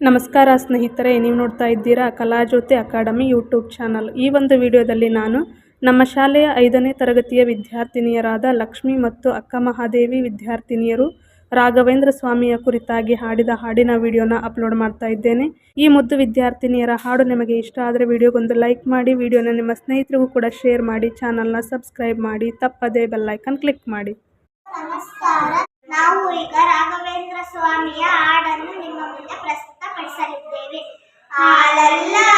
ನಮಸ್ಕಾರ ಸ್ನೇಹಿತರೆ, ನೀವು ನೋಡ್ತಾ ಇದ್ದೀರಾ ಕಲಾಜ್ಯೋತಿ ಅಕಾಡೆಮಿ ಯೂಟ್ಯೂಬ್ ಚಾನಲ್. ಈ ಒಂದು ವಿಡಿಯೋದಲ್ಲಿ ನಾನು ನಮ್ಮ ಶಾಲೆಯ ಐದನೇ ತರಗತಿಯ ವಿದ್ಯಾರ್ಥಿನಿಯರಾದ ಲಕ್ಷ್ಮಿ ಮತ್ತು ಅಕ್ಕ ಮಹಾದೇವಿ ವಿದ್ಯಾರ್ಥಿನಿಯರು ರಾಘವೇಂದ್ರ ಸ್ವಾಮಿಯ ಕುರಿತಾಗಿ ಹಾಡಿದ ಹಾಡಿನ ವಿಡಿಯೋನ ಅಪ್ಲೋಡ್ ಮಾಡ್ತಾ ಇದ್ದೇನೆ. ಈ ಮುದ್ದು ವಿದ್ಯಾರ್ಥಿನಿಯರ ಹಾಡು ನಿಮಗೆ ಇಷ್ಟ ಆದರೆ ವಿಡಿಯೋಗೊಂದು ಲೈಕ್ ಮಾಡಿ, ವಿಡಿಯೋನ ನಿಮ್ಮ ಸ್ನೇಹಿತರಿಗೂ ಕೂಡ ಶೇರ್ ಮಾಡಿ, ಚಾನಲ್ನ ಸಬ್ಸ್ಕ್ರೈಬ್ ಮಾಡಿ, ತಪ್ಪದೇ ಬೆಲ್ಲೈಕನ್ ಕ್ಲಿಕ್ ಮಾಡಿ. ನಮಸ್ಕಾರ. ನಾವು ಈಗ ರಾಘವೇಂದ್ರ ಸ್ವಾಮಿಯ ಹಾಡನ್ನು ನಿಮ್ಮ ಮುಂದೆ ಪ್ರಸ್ತುತಪಡಿಸಲಿದ್ದೇವೆ ಹಾಲಲ್ಲ